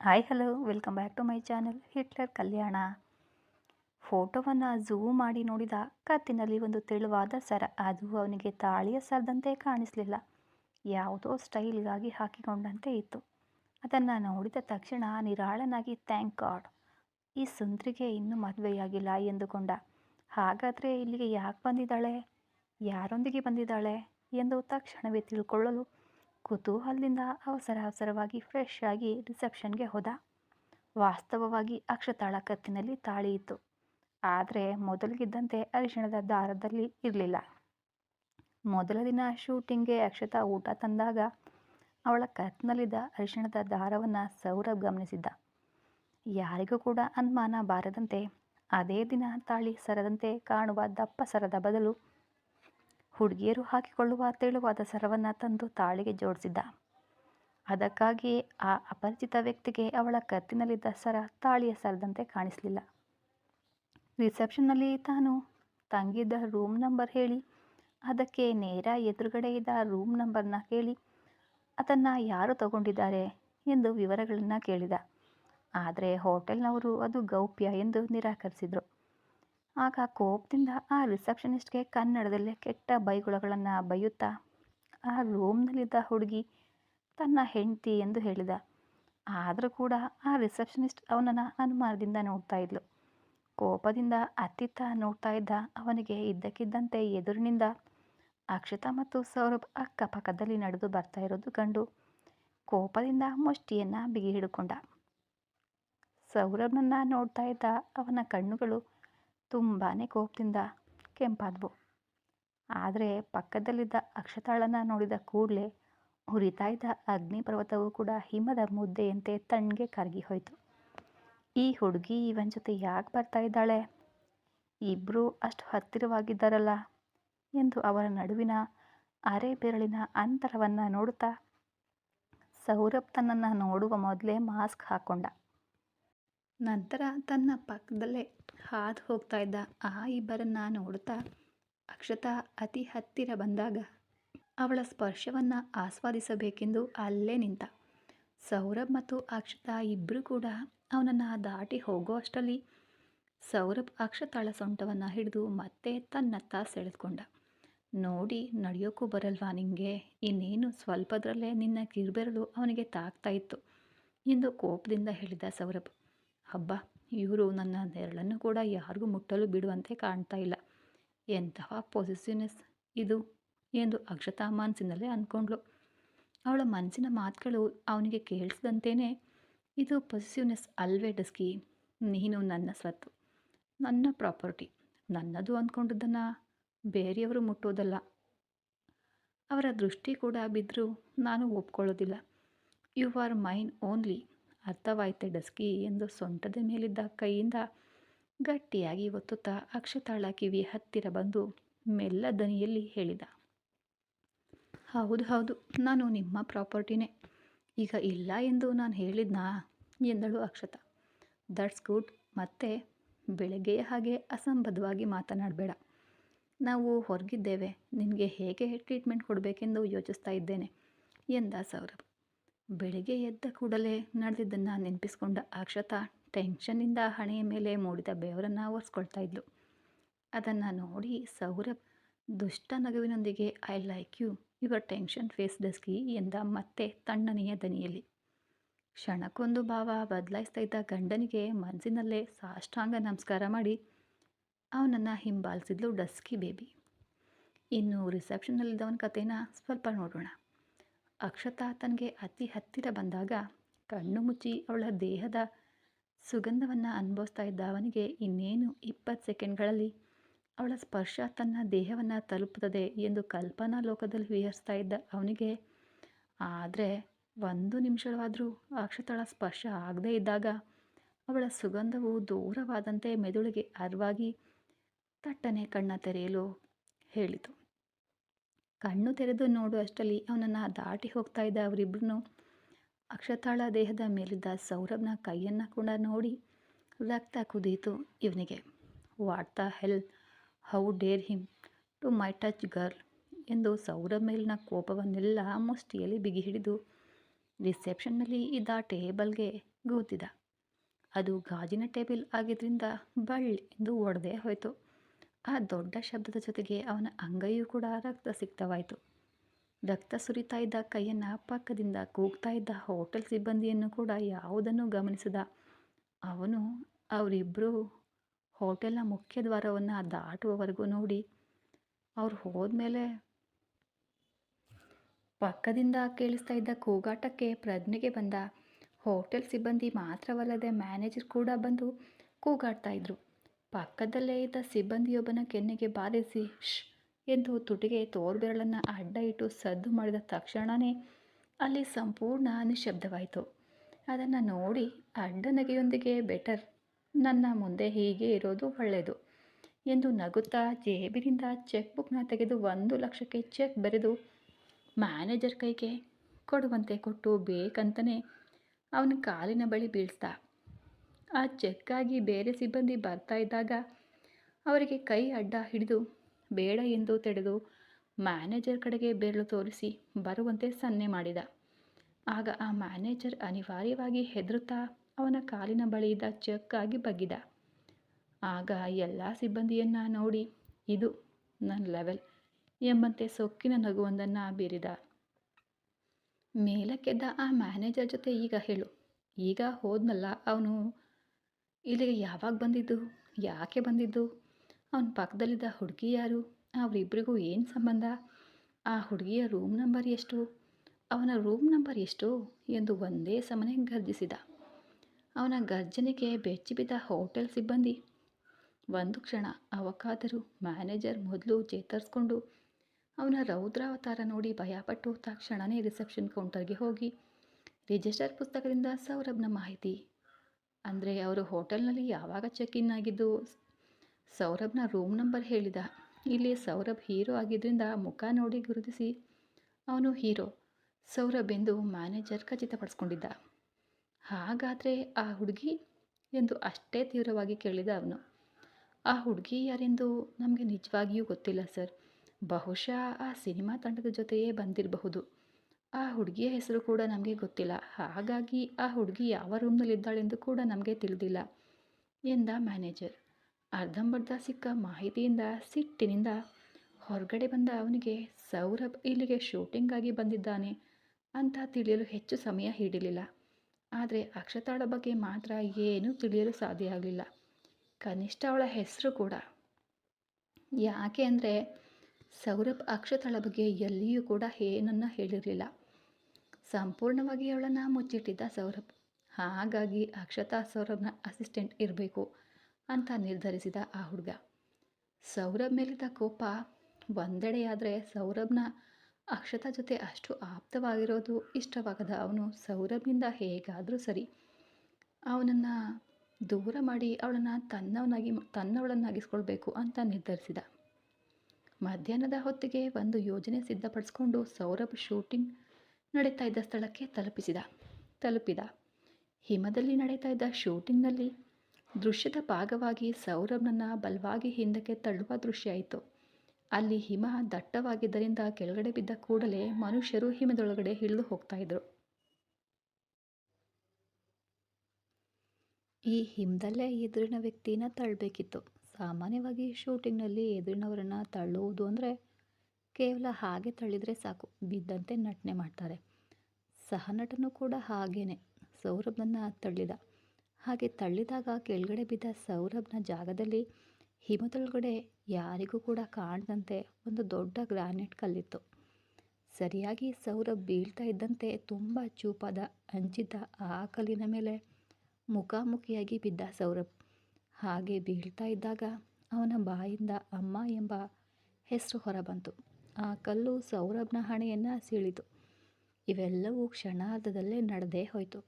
Hi hello welcome back to my channel Hitler Kalyana ಫೋಟೋವನ್ನು zoom ಮಾಡಿ ನೋಡಿದ ಕತ್ತಿನಲ್ಲಿ ಒಂದು ತೆಳುವಾದ ಸರ. ಅದು ಅವನಿಗೆ ತಾಳಿಯ ಸರದಂತೆ ಕಾಣಿಸಲಿಲ್ಲ. ಯಾವುದೋ ಸ್ಟೈಲ್ಗಾಗಿ ಹಾಕಿಕೊಂಡಂತೆ ಇತ್ತು. ಅದನ್ನು ನೋಡಿದ ತಕ್ಷಣ ನಿರಾಳನಾಗಿ ಥ್ಯಾಂಕ್ ಗಾಡ್ ಈ ಸುಂದ್ರಿಗೆ ಇನ್ನೂ ಮದುವೆಯಾಗಿಲ್ಲ, ಎಂದುಕೊಂಡ. ಹಾಗಾದರೆ ಇಲ್ಲಿಗೆ ಯಾಕೆ ಬಂದಿದ್ದಾಳೆ? ಯಾರೊಂದಿಗೆ ಬಂದಿದ್ದಾಳೆ? ಎಂದು ತಕ್ಷಣವೇ ತಿಳ್ಕೊಳ್ಳಲು ಕುತೂಹಲದಿಂದ ಅವಸರ ಅವಸರವಾಗಿ ಫ್ರೆಶ್ ಆಗಿ ರಿಸೆಪ್ಷನ್ಗೆ ಹೋದ. ವಾಸ್ತವವಾಗಿ ಅಕ್ಷತಾಳ ಕತ್ತಿನಲ್ಲಿ ತಾಳಿ ಇತ್ತು. ಆದರೆ ಮೊದಲಿಗಿದ್ದಂತೆ ಅರಿಶಿಣದ ದಾರದಲ್ಲಿ ಇರಲಿಲ್ಲ. ಮೊದಲ ದಿನ ಶೂಟಿಂಗ್ಗೆ ಅಕ್ಷತಾ ಊಟ ತಂದಾಗ ಅವಳ ಕತ್ತಿನಲ್ಲಿದ್ದ ಅರಿಶಿಣದ ದಾರವನ್ನು ಸೌರಭ್ ಗಮನಿಸಿದ್ದ. ಯಾರಿಗೂ ಕೂಡ ಅನುಮಾನ ಬಾರದಂತೆ ಅದೇ ದಿನ ತಾಳಿ ಸರದಂತೆ ಕಾಣುವ ದಪ್ಪ ಸರದ ಬದಲು ಹುಡುಗಿಯರು ಹಾಕಿಕೊಳ್ಳುವ ತೆಳುವಾದ ಸರವನ್ನು ತಂದು ತಾಳಿಗೆ ಜೋಡಿಸಿದ್ದ. ಅದಕ್ಕಾಗಿ ಆ ಅಪರಿಚಿತ ವ್ಯಕ್ತಿಗೆ ಅವಳ ಕತ್ತಿನಲ್ಲಿದ್ದ ಸರ ತಾಳಿಯ ಸರದಂತೆ ಕಾಣಿಸಲಿಲ್ಲ. ರಿಸೆಪ್ಷನ್ನಲ್ಲಿ ತಾನು ತಂಗಿದ್ದ ರೂಮ್ ನಂಬರ್ ಹೇಳಿ, ಅದಕ್ಕೆ ನೇರ ಎದುರುಗಡೆ ಇದ್ದ ರೂಮ್ ನಂಬರ್ನ ಕೇಳಿ, ಅದನ್ನು ಯಾರು ತಗೊಂಡಿದ್ದಾರೆ? ಎಂದು ವಿವರಗಳನ್ನು ಕೇಳಿದ. ಆದರೆ ಹೋಟೆಲ್ನವರು ಅದು ಗೌಪ್ಯ ಎಂದು ನಿರಾಕರಿಸಿದರು. ಆಗ ಕೋಪದಿಂದ ಆ ರಿಸೆಪ್ಷನಿಸ್ಟ್ಗೆ ಕನ್ನಡದಲ್ಲೇ ಕೆಟ್ಟ ಬೈಗುಳಗಳನ್ನು ಬೈಯುತ್ತಾ ಆ ರೂಮ್ನಲ್ಲಿದ್ದ ಹುಡುಗಿ ತನ್ನ ಹೆಂಡತಿ ಎಂದು ಹೇಳಿದ. ಆದರೂ ಕೂಡ ಆ ರಿಸೆಪ್ಷನಿಸ್ಟ್ ಅವನನ್ನು ಅನುಮಾನದಿಂದ ನೋಡ್ತಾ ಇದ್ಲು. ಕೋಪದಿಂದ ಅತ್ತಿತ್ತ ನೋಡ್ತಾ ಇದ್ದ ಅವನಿಗೆ ಇದ್ದಕ್ಕಿದ್ದಂತೆ ಎದುರಿನಿಂದ ಅಕ್ಷತಾ ಮತ್ತು ಸೌರಭ್ ಅಕ್ಕಪಕ್ಕದಲ್ಲಿ ನಡೆದು ಬರ್ತಾ ಇರೋದು ಕಂಡು ಕೋಪದಿಂದ ಮುಷ್ಟಿಯನ್ನು ಬಿಗಿ ಹಿಡ್ಕೊಂಡ ಸೌರಭ್ನನ್ನು ನೋಡ್ತಾ ಇದ್ದ ಅವನ ಕಣ್ಣುಗಳು ತುಂಬಾ ಕೋಪದಿಂದ ಕೆಂಪಾದವು. ಆದರೆ ಪಕ್ಕದಲ್ಲಿದ್ದ ಅಕ್ಷತಾಳನ ನೋಡಿದ ಕೂಡಲೇ ಉರಿತಾ ಇದ್ದ ಅಗ್ನಿ ಪರ್ವತವು ಕೂಡ ಹಿಮದ ಮುದ್ದೆಯಂತೆ ತಣ್ಣಗೆ ಕರಗಿ ಹೋಯಿತು. ಈ ಹುಡುಗಿ ಇವನ ಜೊತೆ ಯಾಕೆ ಬರ್ತಾ ಇದ್ದಾಳೆ? ಇಬ್ಬರೂ ಅಷ್ಟು ಹತ್ತಿರವಾಗಿದ್ದಾರಲ್ಲ ಎಂದು ಅವರ ನಡುವಿನ ಅರೆ ಬೆರಳಿನ ಅಂತರವನ್ನು ನೋಡುತ್ತಾ ಸೌರಭ್ ತನ್ನನ್ನು ನೋಡುವ ಮೊದಲೇ ಮಾಸ್ಕ್ ಹಾಕ್ಕೊಂಡ ನಂತರ ತನ್ನ ಪಕ್ಕದಲ್ಲೇ ಹಾದು ಹೋಗ್ತಾ ಇದ್ದ ಆ ಇಬ್ಬರನ್ನ ನೋಡುತ್ತಾ ಅಕ್ಷತಾ ಅತಿ ಹತ್ತಿರ ಬಂದಾಗ ಅವಳ ಸ್ಪರ್ಶವನ್ನು ಆಸ್ವಾದಿಸಬೇಕೆಂದು ಅಲ್ಲೇ ನಿಂತ. ಸೌರಭ್ ಮತ್ತು ಅಕ್ಷತಾ ಇಬ್ಬರು ಕೂಡ ಅವನನ್ನು ದಾಟಿ ಹೋಗೋ ಅಷ್ಟರಲ್ಲಿ ಸೌರಭ್ ಅಕ್ಷತಾಳ ಸೊಂಟವನ್ನು ಹಿಡಿದು ಮತ್ತೆ ತನ್ನತ್ತ ಸೆಳೆದುಕೊಂಡ. ನೋಡಿ, ನಡೆಯೋಕ್ಕೂ ಬರಲ್ವಾ ನಿಂಗೆ? ಇನ್ನೇನು ಸ್ವಲ್ಪದರಲ್ಲೇ ನಿನ್ನ ಕಿರುಬೆರಳು ಅವನಿಗೆ ತಾಕ್ತಾ ಇತ್ತು ಎಂದು ಕೋಪದಿಂದ ಹೇಳಿದ ಸೌರಭ್. ಹಬ್ಬ, ಇವರು ನನ್ನ ನೆರಳನ್ನು ಕೂಡ ಯಾರಿಗೂ ಮುಟ್ಟಲು ಬಿಡುವಂತೆ ಕಾಣ್ತಾ ಇಲ್ಲ. ಎಂತಹ ಪೊಸಿಸಿವ್ನೆಸ್ ಇದು ಎಂದು ಅಕ್ಷತಾ ಮನಸ್ಸಿನಲ್ಲೇ ಅಂದ್ಕೊಂಡ್ಳು. ಅವಳ ಮನಸ್ಸಿನ ಮಾತುಗಳು ಅವನಿಗೆ ಕೇಳಿಸಿದಂತೆಯೇ ಇದು ಪೊಸಿಸಿವ್ನೆಸ್ ಅಲ್ವೇ ಡಸ್ಕಿ, ನೀನು ನನ್ನ ಸ್ವತ್ತು, ನನ್ನ ಪ್ರಾಪರ್ಟಿ ನನ್ನದು ಅಂದ್ಕೊಂಡಿದ್ದನ್ನು ಬೇರೆಯವರು ಮುಟ್ಟೋದಲ್ಲ. ಅವರ ದೃಷ್ಟಿ ಕೂಡ ಬಿದ್ದರೂ ನಾನು ಒಪ್ಕೊಳ್ಳೋದಿಲ್ಲ. ಯು ಆರ್ ಮೈನ್ ಓನ್ಲಿ ಅರ್ಥವಾಯ್ತೆ ಡಸ್ಕಿ ಎಂದು ಸೊಂಟದ ಮೇಲಿದ್ದ ಕೈಯಿಂದ ಗಟ್ಟಿಯಾಗಿ ಒತ್ತುತ್ತಾ ಅಕ್ಷತಾಳ ಕಿವಿ ಹತ್ತಿರ ಬಂದು ಮೆಲ್ಲ ದನಿಯಲ್ಲಿ ಹೇಳಿದ, ಹೌದು ಹೌದು, ನಾನು ನಿಮ್ಮ ಪ್ರಾಪರ್ಟಿನೇ. ಈಗ ಇಲ್ಲ ಎಂದು ನಾನು ಹೇಳಿದ್ನಾ? ಎಂದಳು ಅಕ್ಷತಾ. ದಟ್ಸ್ ಗುಡ್, ಮತ್ತೆ ಬೆಳಗ್ಗೆಯ ಹಾಗೆ ಅಸಂಬದ್ಧವಾಗಿ ಮಾತನಾಡಬೇಡ. ನಾವು ಹೊರಗಿದ್ದೇವೆ, ನಿನಗೆ ಹೇಗೆ ಟ್ರೀಟ್ಮೆಂಟ್ ಕೊಡಬೇಕೆಂದು ಯೋಚಿಸ್ತಾ ಇದ್ದೇನೆ, ಎಂದ ಸೌರಭ್. ಬೆಳಿಗ್ಗೆ ಎದ್ದ ಕೂಡಲೇ ನಡೆದಿದ್ದನ್ನು ನೆನಪಿಸ್ಕೊಂಡ ಅಕ್ಷತಾ ಟೆನ್ಷನ್ನಿಂದ ಹಣೆಯ ಮೇಲೆ ಮೂಡಿದ ಬೆವರನ್ನು ಒರೆಸ್ಕೊಳ್ತಾ ಇದ್ಲು. ಅದನ್ನು ನೋಡಿ ಸೌರಭ್ ದುಷ್ಟ ನಗುವಿನೊಂದಿಗೆ, I like you, your tension face dusky ಎಂದ ಮತ್ತೆ ತಣ್ಣನೆಯ ದನಿಯಲ್ಲಿ. ಕ್ಷಣಕ್ಕೊಂದು ಭಾವ ಬದಲಾಯಿಸ್ತಾ ಇದ್ದ ಗಂಡನಿಗೆ ಮನಸ್ಸಿನಲ್ಲೇ ಸಾಷ್ಟಾಂಗ ನಮಸ್ಕಾರ ಮಾಡಿ, ಅವನನ್ನು ಹಿಂಬಾಲಿಸಿದ್ಲು ಡಸ್ಕಿ ಬೇಬಿ. ಇನ್ನು ರಿಸೆಪ್ಷನ್ನಲ್ಲಿದ್ದವನ ಕಥೆನ ಸ್ವಲ್ಪ ನೋಡೋಣ. ಅಕ್ಷತಾ ತನಗೆ ಅತಿ ಹತ್ತಿರ ಬಂದಾಗ ಕಣ್ಣು ಮುಚ್ಚಿ ಅವಳ ದೇಹದ ಸುಗಂಧವನ್ನು ಅನುಭವಿಸ್ತಾ ಇದ್ದ ಅವನಿಗೆ ಇನ್ನೇನು ಇಪ್ಪತ್ತು ಸೆಕೆಂಡ್ಗಳಲ್ಲಿ ಅವಳ ಸ್ಪರ್ಶ ತನ್ನ ದೇಹವನ್ನು ತಲುಪುತ್ತದೆ ಎಂದು ಕಲ್ಪನಾ ಲೋಕದಲ್ಲಿ ವಿಹರಿಸ್ತಾ ಇದ್ದ ಅವನಿಗೆ, ಆದರೆ ಒಂದು ನಿಮಿಷವಾದರೂ ಅಕ್ಷತಳ ಸ್ಪರ್ಶ ಆಗದೇ ಇದ್ದಾಗ ಅವಳ ಸುಗಂಧವು ದೂರವಾದಂತೆ ಮೆದುಳಿಗೆ ಅರ್ವಾಗಿ ತಟ್ಟನೆ ಕಣ್ಣ ತೆರೆಯಲು ಹೇಳಿತು. ಕಣ್ಣು ತೆರೆದು ನೋಡುವಷ್ಟರಲ್ಲಿ ಅವನನ್ನು ದಾಟಿ ಹೋಗ್ತಾ ಇದ್ದ ಅವರಿಬ್ಬರೂ ಅಕ್ಷತಾಳ ದೇಹದ ಮೇಲಿದ್ದ ಸೌರಭ್ನ ಕೈಯನ್ನು ಕೂಡ ನೋಡಿ ರಕ್ತ ಕುದೀತು ಇವನಿಗೆ. What the hell? How dare him? To my touch girl? ಎಂದು ಸೌರಭ್ ಮೇಲಿನ ಕೋಪವನ್ನೆಲ್ಲ ಮುಷ್ಟಿಯಲ್ಲಿ ಬಿಗಿ ಹಿಡಿದು ರಿಸೆಪ್ಷನ್ನಲ್ಲಿ ಇದ್ದ ಟೇಬಲ್ಗೆ ಗೂತಿದ. ಅದು ಗಾಜಿನ ಟೇಬಲ್ ಆಗಿದ್ದರಿಂದ ಬಳ್ಳಿ ಎಂದು ಒಡೆದೇ ಹೋಯಿತು. ಆ ದೊಡ್ಡ ಶಬ್ದದ ಜೊತೆಗೆ ಅವನ ಅಂಗೈಯೂ ಕೂಡ ರಕ್ತ ಸಿಕ್ತವಾಯಿತು. ರಕ್ತ ಸುರಿತಾ ಇದ್ದ ಕೈಯನ್ನು ಪಕ್ಕದಿಂದ ಕೂಗ್ತಾ ಇದ್ದ ಹೋಟೆಲ್ ಸಿಬ್ಬಂದಿಯನ್ನು ಕೂಡ ಯಾವುದನ್ನು ಗಮನಿಸದ. ಅವನು ಅವರಿಬ್ಬರು ಹೋಟೆಲ್ನ ಮುಖ್ಯ ದ್ವಾರವನ್ನು ದಾಟುವವರೆಗೂ ನೋಡಿ, ಅವ್ರು ಹೋದ್ಮೇಲೆ ಪಕ್ಕದಿಂದ ಕೇಳಿಸ್ತಾ ಇದ್ದ ಕೂಗಾಟಕ್ಕೆ ಪ್ರಜ್ಞೆಗೆ ಬಂದ. ಹೋಟೆಲ್ ಸಿಬ್ಬಂದಿ ಮಾತ್ರವಲ್ಲದೆ ಮ್ಯಾನೇಜರ್ ಕೂಡ ಬಂದು ಕೂಗಾಡ್ತಾ ಇದ್ರು. ಪಕ್ಕದಲ್ಲೇ ಇದ್ದ ಸಿಬ್ಬಂದಿಯೊಬ್ಬನ ಕೆನ್ನೆಗೆ ಬಾರಿಸಿ ಶ್ ಎಂದು ತುಟಿಗೆ ತೋರ್ಬೆರಳನ್ನು ಅಡ್ಡ ಇಟ್ಟು ಸದ್ದು ಮಾಡಿದ ತಕ್ಷಣವೇ ಅಲ್ಲಿ ಸಂಪೂರ್ಣ ನಿಶಬ್ದವಾಯಿತು ಅದನ್ನು ನೋಡಿ ಅಡ್ಡ ನಗೆಯೊಂದಿಗೆ, ಬೆಟರ್, ನನ್ನ ಮುಂದೆ ಹೀಗೆ ಇರೋದು ಒಳ್ಳೆಯದು ಎಂದು ನಗುತ್ತಾ ಜೇಬಿನಿಂದ ಚೆಕ್ ಬುಕ್ನ ತೆಗೆದು ಒಂದು ಲಕ್ಷಕ್ಕೆ ಚೆಕ್ ಬರೆದು ಮ್ಯಾನೇಜರ್ ಕೈಗೆ ಕೊಡುವಂತೆ ಕೊಟ್ಟು ಬೇಕಂತಲೇ ಅವನ ಕಾಲಿನ ಬಳಿ ಬೀಳಿಸ್ದ ಆ ಚೆಕ್ಕಾಗಿ ಬೇರೆ ಸಿಬ್ಬಂದಿ ಬರ್ತಾ ಇದ್ದಾಗ ಅವರಿಗೆ ಕೈ ಅಡ್ಡ ಹಿಡಿದು ಬೇಡ ಎಂದು ತೆಡೆದು ಮ್ಯಾನೇಜರ್ ಕಡೆಗೆ ಬೆರಳು ತೋರಿಸಿ ಬರುವಂತೆ ಸನ್ನೆ ಮಾಡಿದ. ಆಗ ಆ ಮ್ಯಾನೇಜರ್ ಅನಿವಾರ್ಯವಾಗಿ ಹೆದರುತ್ತಾ ಅವನ ಕಾಲಿನ ಬಳಿಯಿದ್ದ ಚೆಕ್ಕಾಗಿ ಬಗ್ಗಿದ. ಆಗ ಎಲ್ಲ ಸಿಬ್ಬಂದಿಯನ್ನು ನೋಡಿ, ಇದು ನನ್ನ ಲೆವೆಲ್ ಎಂಬಂತೆ ಸೊಕ್ಕಿನ ನಗುವೊಂದನ್ನು ಬೀರಿದ. ಮೇಲಕ್ಕೆದ್ದ ಆ ಮ್ಯಾನೇಜರ್ ಜೊತೆ, ಈಗ ಹೇಳು, ಈಗ ಹೋದ್ನಲ್ಲ, ಅವನು ಇಲ್ಲಿಗೆ ಯಾವಾಗ ಬಂದಿದ್ದು? ಯಾಕೆ ಬಂದಿದ್ದು? ಅವನ ಪಕ್ಕದಲ್ಲಿದ್ದ ಹುಡುಗಿ ಯಾರು? ಅವರಿಬ್ಬರಿಗೂ ಏನು ಸಂಬಂಧ? ಆ ಹುಡುಗಿಯ ರೂಮ್ ನಂಬರ್ ಎಷ್ಟು? ಅವನ ರೂಮ್ ನಂಬರ್ ಎಷ್ಟು ಎಂದು ಒಂದೇ ಸಮನೆ ಗರ್ಜಿಸಿದ. ಅವನ ಗರ್ಜನೆಗೆ ಬೆಚ್ಚಿಬಿದ್ದ ಹೋಟೆಲ್ ಸಿಬ್ಬಂದಿ. ಒಂದು ಕ್ಷಣ ಅವಕ್ಕಾದರೂ ಮ್ಯಾನೇಜರ್ ಮೊದಲು ಚೇತರಿಸ್ಕೊಂಡು ಅವನ ರೌದ್ರಾವತಾರ ನೋಡಿ ಭಯಪಟ್ಟು ತಕ್ಷಣವೇ ರಿಸೆಪ್ಷನ್ ಕೌಂಟರ್ಗೆ ಹೋಗಿ. ರಿಜಿಸ್ಟರ್ ಪುಸ್ತಕದಿಂದ ಸೌರಭ್ನ ಮಾಹಿತಿ ಅಂದರೆ ಅವರು ಹೋಟೆಲ್ನಲ್ಲಿ ಯಾವಾಗ ಚೆಕ್ ಇನ್ ಆಗಿದ್ದು? ಸೌರಭ್ನ ರೂಮ್ ನಂಬರ್ ಹೇಳಿದ. ಇಲ್ಲಿ ಸೌರಭ್ ಹೀರೋ ಆಗಿದ್ದರಿಂದ ಮುಖ ನೋಡಿ ಗುರುತಿಸಿ, ಅವನು ಹೀರೋ ಸೌರಭ್ ಎಂದು ಮ್ಯಾನೇಜರ್ ಖಚಿತಪಡಿಸ್ಕೊಂಡಿದ್ದ. ಹಾಗಾದರೆ ಆ ಹುಡುಗಿ? ಎಂದು ಅಷ್ಟೇ ತೀವ್ರವಾಗಿ ಕೇಳಿದ ಅವನು. ಆ ಹುಡುಗಿ ಯಾರೆಂದು ನಮಗೆ ನಿಜವಾಗಿಯೂ ಗೊತ್ತಿಲ್ಲ ಸರ್. ಬಹುಶಃ ಆ ಸಿನಿಮಾ ತಂಡದ ಜೊತೆಯೇ ಬಂದಿರಬಹುದು. ಆ ಹುಡುಗಿಯ ಹೆಸರು ಕೂಡ ನಮಗೆ ಗೊತ್ತಿಲ್ಲ. ಹಾಗಾಗಿ ಆ ಹುಡುಗಿ ಯಾವ ರೂಮ್ನಲ್ಲಿದ್ದಾಳೆಂದು ಕೂಡ ನಮಗೆ ತಿಳಿದಿಲ್ಲ, ಎಂದ ಮ್ಯಾನೇಜರ್ ಅರ್ಧಂಬರ್ಧ ಸಿಕ್ಕ ಮಾಹಿತಿಯಿಂದ, ಸಿಟ್ಟಿನಿಂದ ಹೊರಗಡೆ ಬಂದ ಅವನಿಗೆ, ಸೌರಭ್ ಇಲ್ಲಿಗೆ ಶೂಟಿಂಗಾಗಿ ಬಂದಿದ್ದಾನೆ ಅಂತ ತಿಳಿಯಲು ಹೆಚ್ಚು ಸಮಯ ಹಿಡಿಲಿಲ್ಲ. ಆದರೆ ಅಕ್ಷತಾಳ ಬಗ್ಗೆ ಮಾತ್ರ ಏನೂ ತಿಳಿಯಲು ಸಾಧ್ಯ ಆಗಲಿಲ್ಲ. ಕನಿಷ್ಠ ಅವಳ ಹೆಸರು ಕೂಡ. ಯಾಕೆ ಅಂದರೆ ಸೌರಭ್ ಅಕ್ಷತಾಳ ಬಗ್ಗೆ ಎಲ್ಲಿಯೂ ಕೂಡ ಏನನ್ನ ಹೇಳಿರಲಿಲ್ಲ. ಸಂಪೂರ್ಣವಾಗಿ ಅವಳನ್ನು ಮುಚ್ಚಿಟ್ಟಿದ್ದ ಸೌರಭ್. ಹಾಗಾಗಿ ಅಕ್ಷತಾ ಸೌರಭ್ನ ಅಸಿಸ್ಟೆಂಟ್ ಇರಬೇಕು ಅಂತ ನಿರ್ಧರಿಸಿದ ಆ ಹುಡುಗ. ಸೌರಭ್ ಮೇಲಿದ್ದ ಕೋಪ ಒಂದೆಡೆಯಾದರೆ ಸೌರಭ್ನ ಅಕ್ಷತಾ ಜೊತೆ ಅಷ್ಟು ಆಪ್ತವಾಗಿರೋದು ಇಷ್ಟವಾಗದ ಅವನು ಸೌರಭ್ನಿಂದ ಹೇಗಾದರೂ ಸರಿ. ಅವನನ್ನು ದೂರ ಮಾಡಿ ಅವಳನ್ನು ತನ್ನವನಾಗಿ ತನ್ನವಳನ್ನಾಗಿಸ್ಕೊಳ್ಬೇಕು ಅಂತ ನಿರ್ಧರಿಸಿದ. ಮಧ್ಯಾಹ್ನದ ಹೊತ್ತಿಗೆ ಒಂದು ಯೋಜನೆ ಸಿದ್ಧಪಡಿಸ್ಕೊಂಡು ಸೌರಭ್ ಶೂಟಿಂಗ್ ನಡೀತಾ ಇದ್ದ ಸ್ಥಳಕ್ಕೆ ತಲುಪಿಸಿದ. ತಲುಪಿದ. ಹಿಮದಲ್ಲಿ ನಡೀತಾ ಇದ್ದ ಶೂಟಿಂಗ್ನಲ್ಲಿ ದೃಶ್ಯದ ಭಾಗವಾಗಿ ಸೌರಭ್ನನ್ನು ಬಲವಾಗಿ ಹಿಂದಕ್ಕೆ ತಳ್ಳುವ ದೃಶ್ಯ ಆಯಿತು. ಅಲ್ಲಿ ಹಿಮ ದಟ್ಟವಾಗಿದ್ದರಿಂದ ಕೆಳಗಡೆ ಬಿದ್ದ ಕೂಡಲೇ ಮನುಷ್ಯರು ಹಿಮದೊಳಗಡೆ ಇಳಿದು ಹೋಗ್ತಾ ಇದ್ರು. ಈ ಹಿಮದಲ್ಲೇ ಎದುರಿನ ವ್ಯಕ್ತಿನ ತಳ್ಳಬೇಕಿತ್ತು ಸಾಮಾನ್ಯವಾಗಿ ಶೂಟಿಂಗ್ನಲ್ಲಿ ಎದುರಿನವರನ್ನು ತಳ್ಳುವುದು ಅಂದರೆ ಕೇವಲ ಹಾಗೆ ತಳ್ಳಿದರೆ ಸಾಕು. ಬಿದ್ದಂತೆ ನಟನೆ ಮಾಡ್ತಾರೆ. ಸಹನಟನು ಕೂಡ ಹಾಗೇನೆ. ಸೌರಭ್ನನ್ನು ತಳ್ಳಿದ. ಹಾಗೆ ತಳ್ಳಿದಾಗ ಕೆಳಗಡೆ ಬಿದ್ದ ಸೌರಭ್ನ ಜಾಗದಲ್ಲಿ ಹಿಮದೊಳಗಡೆ ಯಾರಿಗೂ ಕೂಡ ಕಾಣದಂತೆ ಒಂದು ದೊಡ್ಡ ಗ್ರಾನೈಟ್ ಕಲ್ಲಿತ್ತು. ಸರಿಯಾಗಿ ಸೌರಭ್ ಬೀಳ್ತಾ ಇದ್ದಂತೆ ತುಂಬ ಚೂಪಾದ, ಅಂಚಿದ್ದ ಆ ಕಲ್ಲಿನ ಮೇಲೆ ಮುಖಾಮುಖಿಯಾಗಿ ಬಿದ್ದ ಸೌರಭ್. ಹಾಗೆ ಬೀಳ್ತಾ ಇದ್ದಾಗ ಅವನ ಬಾಯಿಂದ ಅಮ್ಮ ಎಂಬ ಹೆಸರು ಹೊರಬಂತು. ಆ ಕಲ್ಲು ಸೌರಭ್ನ ಹಣೆಯನ್ನು ಸೀಳಿತು. ಇವೆಲ್ಲವೂ ಕ್ಷಣಾರ್ಧದಲ್ಲೇ ನಡೆದೇ ಹೋಯಿತು.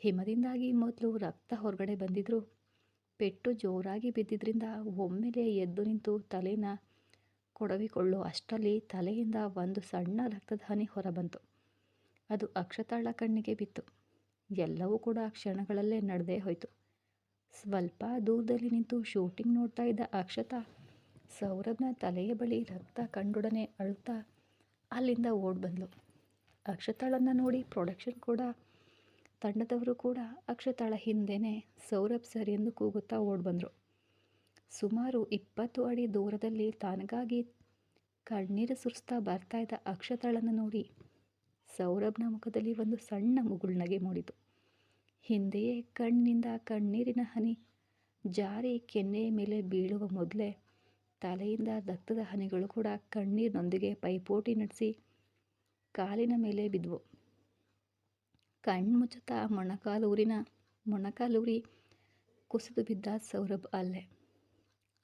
ಹಿಮದಿಂದಾಗಿ ಮೊದಲು ರಕ್ತ ಹೊರಗಡೆ ಬಂದಿದ್ರು. ಪೆಟ್ಟು ಜೋರಾಗಿ ಬಿದ್ದಿದ್ದರಿಂದ ಒಮ್ಮೆಲೆ ಎದ್ದು ನಿಂತು ತಲೆನ ಕೊಡವಿಕೊಳ್ಳೋ ಅಷ್ಟರಲ್ಲಿ ತಲೆಯಿಂದ ಒಂದು ಸಣ್ಣ ರಕ್ತದ ಹನಿ ಹೊರಬಂತು. ಅದು ಅಕ್ಷತಾಳ ಕಣ್ಣಿಗೆ ಬಿತ್ತು. ಎಲ್ಲವೂ ಕೂಡ ಕ್ಷಣಗಳಲ್ಲೇ ನಡೆದೇ ಹೋಯಿತು. ಸ್ವಲ್ಪ ದೂರದಲ್ಲಿ ನಿಂತು ಶೂಟಿಂಗ್ ನೋಡ್ತಾ ಇದ್ದ ಅಕ್ಷತಾ ಸೌರಭ್ನ ತಲೆಯ ಬಳಿ ರಕ್ತ ಕಂಡೊಡನೆ ಅಳುತ್ತಾ ಅಲ್ಲಿಂದ ಓಡ್ ಬಂದ್ಲು. ಅಕ್ಷತಾಳನ್ನು ನೋಡಿ ಪ್ರೊಡಕ್ಷನ್ ಕೂಡ, ತಂಡದವರು ಕೂಡ ಅಕ್ಷತಾಳ ಹಿಂದೆನೇ ಸೌರಭ್ ಸರ್ ಎಂದು ಕೂಗುತ್ತಾ ಓಡ್ಬಂದರು ಸುಮಾರು ಇಪ್ಪತ್ತು ಅಡಿ ದೂರದಲ್ಲಿ ತಾನಗಾಗಿ ಕಣ್ಣೀರು ಸುರಿಸ್ತಾ ಬರ್ತಾ ಇದ್ದ ಅಕ್ಷತಾಳನ್ನು ನೋಡಿ ಸೌರಭ್ನ ಮುಖದಲ್ಲಿ ಒಂದು ಸಣ್ಣ ಮುಗುಳ್ನಗೆ ಮೂಡಿತು. ಹಿಂದೆಯೇ ಕಣ್ಣಿನಿಂದ ಕಣ್ಣೀರಿನ ಹನಿ, ಜಾರಿ ಕೆನ್ನೆಯ ಮೇಲೆ ಬೀಳುವ ಮೊದಲೇ ತಲೆಯಿಂದ ರಕ್ತದ ಹನಿಗಳು ಕೂಡ ಕಣ್ಣೀರಿನೊಂದಿಗೆ ಪೈಪೋಟಿ ನಡೆಸಿ ಕಾಲಿನ ಮೇಲೆ ಬಿದ್ವು. ಕಣ್ಮುಚ್ಚುತ್ತಾ ಮೊಣಕಾಲೂರಿನ ಮೊಣಕಾಲೂರಿ ಕುಸಿದು ಬಿದ್ದ ಸೌರಭ್ ಅಲ್ಲೇ.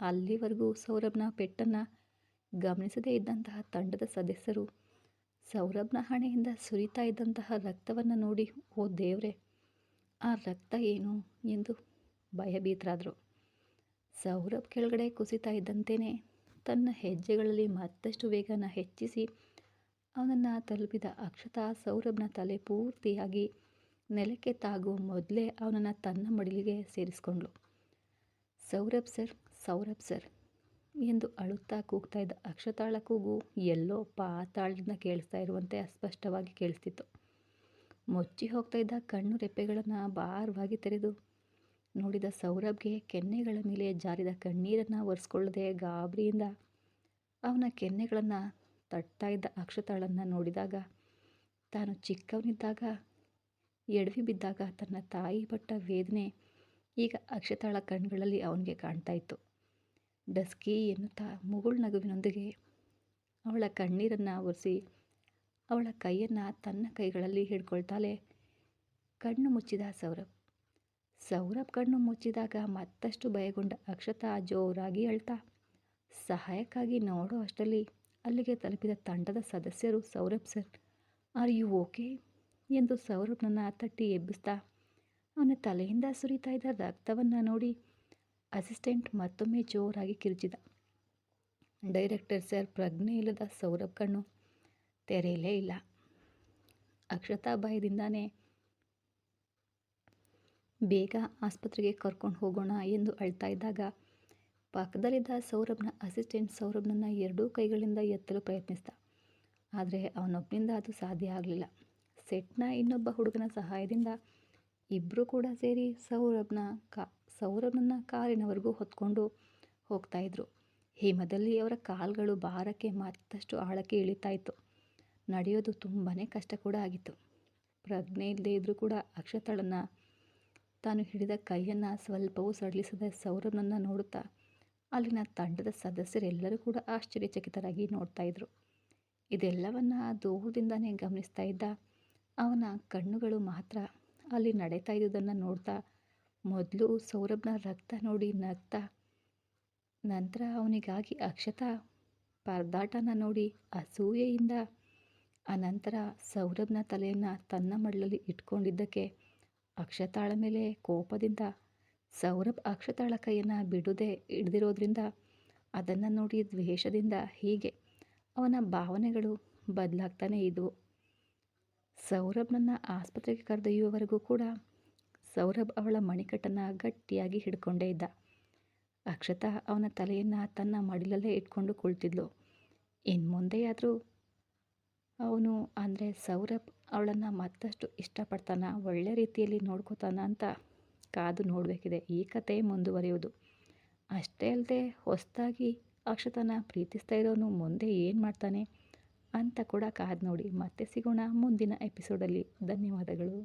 ಅಲ್ಲಿವರೆಗೂ ಸೌರಭ್ನ ಪೆಟ್ಟನ್ನು ಗಮನಿಸದೇ ಇದ್ದಂತಹ ತಂಡದ ಸದಸ್ಯರು ಸೌರಭ್ನ ಹಣೆಯಿಂದ ಸುರಿತಾ ಇದ್ದಂತಹ ರಕ್ತವನ್ನು ನೋಡಿ, ಓ ದೇವ್ರೆ, ಆ ರಕ್ತ ಏನು ಎಂದು ಭಯಭೀತರಾದರು. ಸೌರಭ್ ಕೆಳಗಡೆ ಕುಸಿತಾ ಇದ್ದಂತೆಯೇ ತನ್ನ ಹೆಜ್ಜೆಗಳಲ್ಲಿ ಮತ್ತಷ್ಟು ವೇಗನ ಹೆಚ್ಚಿಸಿ ಅವನನ್ನು ತಲುಪಿದ ಅಕ್ಷತಾ ಸೌರಭ್ನ ತಲೆ ಪೂರ್ತಿಯಾಗಿ ನೆಲಕ್ಕೆ ತಾಗುವ ಮೊದಲೇ ಅವನನ್ನು ತನ್ನ ಮಡಿಲಿಗೆ ಸೇರಿಸ್ಕೊಂಡ್ಳು. ಸೌರಭ್ ಸರ್ ಸೌರಭ್ ಸರ್ ಎಂದು ಅಳುತ್ತಾ ಕೂಗ್ತಾ ಇದ್ದ ಅಕ್ಷತಾಳ ಕೂಗು ಎಲ್ಲೋ ಪಾತಾಳದಿಂದ ಕೇಳಿಸ್ತಾ ಇರುವಂತೆ ಅಸ್ಪಷ್ಟವಾಗಿ ಕೇಳಿಸ್ತಿತ್ತು. ಮುಚ್ಚಿ ಹೋಗ್ತಾ ಇದ್ದ ಕಣ್ಣು ರೆಪ್ಪೆಗಳನ್ನು ಭಾರವಾಗಿ ತೆರೆದು ನೋಡಿದ ಸೌರಭ್ಗೆ ಕೆನ್ನೆಗಳ ಮೇಲೆ ಜಾರಿದ ಕಣ್ಣೀರನ್ನು ಒರೆಸ್ಕೊಳ್ಳದೆ ಗಾಬರಿಯಿಂದ ಅವನ ಕೆನ್ನೆಗಳನ್ನು ತಟ್ತಾ ಇದ್ದ ಅಕ್ಷತಾಳನ್ನು ನೋಡಿದಾಗ, ತಾನು ಚಿಕ್ಕವನಿದ್ದಾಗ, ಎಡವಿ ಬಿದ್ದಾಗ ತನ್ನ ತಾಯಿ ಪಟ್ಟ ವೇದನೆ ಈಗ ಅಕ್ಷತಾಳ ಕಣ್ಗಳಲ್ಲಿ ಅವನಿಗೆ ಕಾಣ್ತಾ ಇತ್ತು. ಡಸ್ಕಿ ಎನ್ನುತ್ತಾ ಮುಗುಳ್ ನಗುವಿನೊಂದಿಗೆ ಅವಳ ಕಣ್ಣೀರನ್ನು ಒರೆಸಿ ಅವಳ ಕೈಯನ್ನು ತನ್ನ ಕೈಗಳಲ್ಲಿ ಹಿಡ್ಕೊಳ್ತಾಳೆ ಕಣ್ಣು ಮುಚ್ಚಿದ ಸೌರಭ್. ಸೌರಭ್ ಕಣ್ಣು ಮುಚ್ಚಿದಾಗ ಮತ್ತಷ್ಟು ಭಯಗೊಂಡ ಅಕ್ಷತಾ ಜೋರಾಗಿ ಅಳ್ತಾ ಸಹಾಯಕ್ಕಾಗಿ ನೋಡೋ ಅಷ್ಟರಲ್ಲಿ ಅಲ್ಲಿಗೆ ತಲುಪಿದ ತಂಡದ ಸದಸ್ಯರು Saurabh sir. Are you okay ಎಂದು ಸೌರಭ್ನನ್ನು ತಟ್ಟಿ ಎಬ್ಬಿಸ್ತಾ, ಅವನ ತಲೆಯಿಂದ ಸುರಿತಾ ಇದ್ದ ರಕ್ತವನ್ನು ನೋಡಿ ಅಸಿಸ್ಟೆಂಟ್ ಮತ್ತೊಮ್ಮೆ ಜೋರಾಗಿ ಕಿರುಚಿದ. ಡೈರೆಕ್ಟರ್ ಸರ್, ಪ್ರಜ್ಞೆ ಇಲ್ಲದ ಸೌರಭ್ ಕಣ್ಣು ತೆರೆಯಲೇ ಇಲ್ಲ. ಅಕ್ಷತಾ ಭಯದಿಂದಾನೇ ಬೇಗ ಆಸ್ಪತ್ರೆಗೆ ಕರ್ಕೊಂಡು ಹೋಗೋಣ ಎಂದು ಅಳ್ತಾ ಇದ್ದಾಗ ಪಕ್ಕದಲ್ಲಿದ್ದ ಸೌರಭ್ನ ಅಸಿಸ್ಟೆಂಟ್ ಸೌರಭ್ನನ್ನು ಎರಡೂ ಕೈಗಳಿಂದ ಎತ್ತಲು ಪ್ರಯತ್ನಿಸಿದ. ಆದರೆ ಅವನೊಬ್ಬನಿಂದ ಅದು ಸಾಧ್ಯ ಆಗಲಿಲ್ಲ. ಸೆಟ್ನ ಇನ್ನೊಬ್ಬ ಹುಡುಗನ ಸಹಾಯದಿಂದ ಇಬ್ಬರೂ ಕೂಡ ಸೇರಿ ಸೌರಭ್ನ ಕಾ, ಸೌರಭ್ನನ್ನು ಕಾರಿನವರೆಗೂ ಹೊತ್ಕೊಂಡು ಹೋಗ್ತಾಯಿದ್ರು ಹಿಮದಲ್ಲಿ ಅವರ ಕಾಲುಗಳು ಭಾರಕ್ಕೆ ಮತ್ತಷ್ಟು ಆಳಕ್ಕೆ ಇಳಿತಾ ಇತ್ತು. ನಡೆಯೋದು ತುಂಬಾ ಕಷ್ಟ ಕೂಡ ಆಗಿತ್ತು. ಪ್ರಜ್ಞೆ ಇಲ್ಲದೇ ಇದ್ದರೂ ಕೂಡ ಅಕ್ಷತಳನ್ನು ತಾನು ಹಿಡಿದ ಕೈಯನ್ನು ಸ್ವಲ್ಪವೂ ಸಡಿಲಿಸದ ಸೌರಭನನ್ನು ನೋಡುತ್ತಾ, ಅಲ್ಲಿನ ತಂಡದ ಸದಸ್ಯರೆಲ್ಲರೂ ಕೂಡ ಆಶ್ಚರ್ಯಚಕಿತರಾಗಿ ನೋಡ್ತಾ ಇದ್ರು. ಇದೆಲ್ಲವನ್ನು ದೂರದಿಂದನೇ ಗಮನಿಸ್ತಾ ಇದ್ದ ಅವನ ಕಣ್ಣುಗಳು ಮಾತ್ರ ಅಲ್ಲಿ ನಡೀತಾ ಇದ್ದುದನ್ನು ನೋಡ್ತಾ, ಮೊದಲು ಸೌರಭ್ನ ರಕ್ತ ನೋಡಿ ನಗ್ತಾ, ನಂತರ ಅವನಿಗಾಗಿ ಅಕ್ಷತಾ ಪರದಾಟನ ನೋಡಿ ಅಸೂಯೆಯಿಂದ, ಅನಂತರ ಸೌರಭ್ನ ತಲೆಯನ್ನು ತನ್ನ ಮಡಲಲ್ಲಿ ಇಟ್ಕೊಂಡಿದ್ದಕ್ಕೆ ಅಕ್ಷತಾಳ ಮೇಲೆ ಕೋಪದಿಂದ ಸೌರಭ್ ಅಕ್ಷತಾಳ ಕೈಯನ್ನು ಬಿಡದೆ ಹಿಡ್ದಿರೋದ್ರಿಂದ, ಅದನ್ನು ನೋಡಿ ದ್ವೇಷದಿಂದ ಹೀಗೆ ಅವನ ಭಾವನೆಗಳು ಬದಲಾಗ್ತಾನೇ ಇದ್ವು. ಸೌರಭ್ನನ್ನು ಆಸ್ಪತ್ರೆಗೆ ಕರೆದೊಯ್ಯುವವರೆಗೂ ಕೂಡ ಸೌರಭ್ ಅವಳ ಮಣಿಕಟ್ಟನ್ನು ಗಟ್ಟಿಯಾಗಿ ಹಿಡ್ಕೊಂಡೇ ಇದ್ದ. ಅಕ್ಷತಾ ಅವನ ತಲೆಯನ್ನು ತನ್ನ ಮಡಿಲಲ್ಲೇ ಇಟ್ಕೊಂಡು ಕುಳಿತಿದ್ಲು. ಇನ್ಮುಂದೆಯಾದರೂ ಅವನು ಅಂದರೆ ಸೌರಭ್ ಅವಳನ್ನು ಮತ್ತಷ್ಟು ಇಷ್ಟಪಡ್ತಾನ? ಒಳ್ಳೆ ರೀತಿಯಲ್ಲಿ ನೋಡ್ಕೋತಾನ ಅಂತ ಕಾದು ನೋಡಬೇಕಿದೆ. ಈ ಕತೆ ಮುಂದುವರಿಯುವುದು. ಅಷ್ಟೇ ಅಲ್ಲದೆ ಹೊಸದಾಗಿ ಅಕ್ಷತನ ಪ್ರೀತಿಸ್ತಾ ಇರೋನು ಮುಂದೆ ಏನು ಮಾಡ್ತಾನೆ ಅಂತ ಕೂಡ ಕಾದು ನೋಡಿ ಮತ್ತೆ ಸಿಗೋಣ ಮುಂದಿನ ಎಪಿಸೋಡಲ್ಲಿ ಧನ್ಯವಾದಗಳು.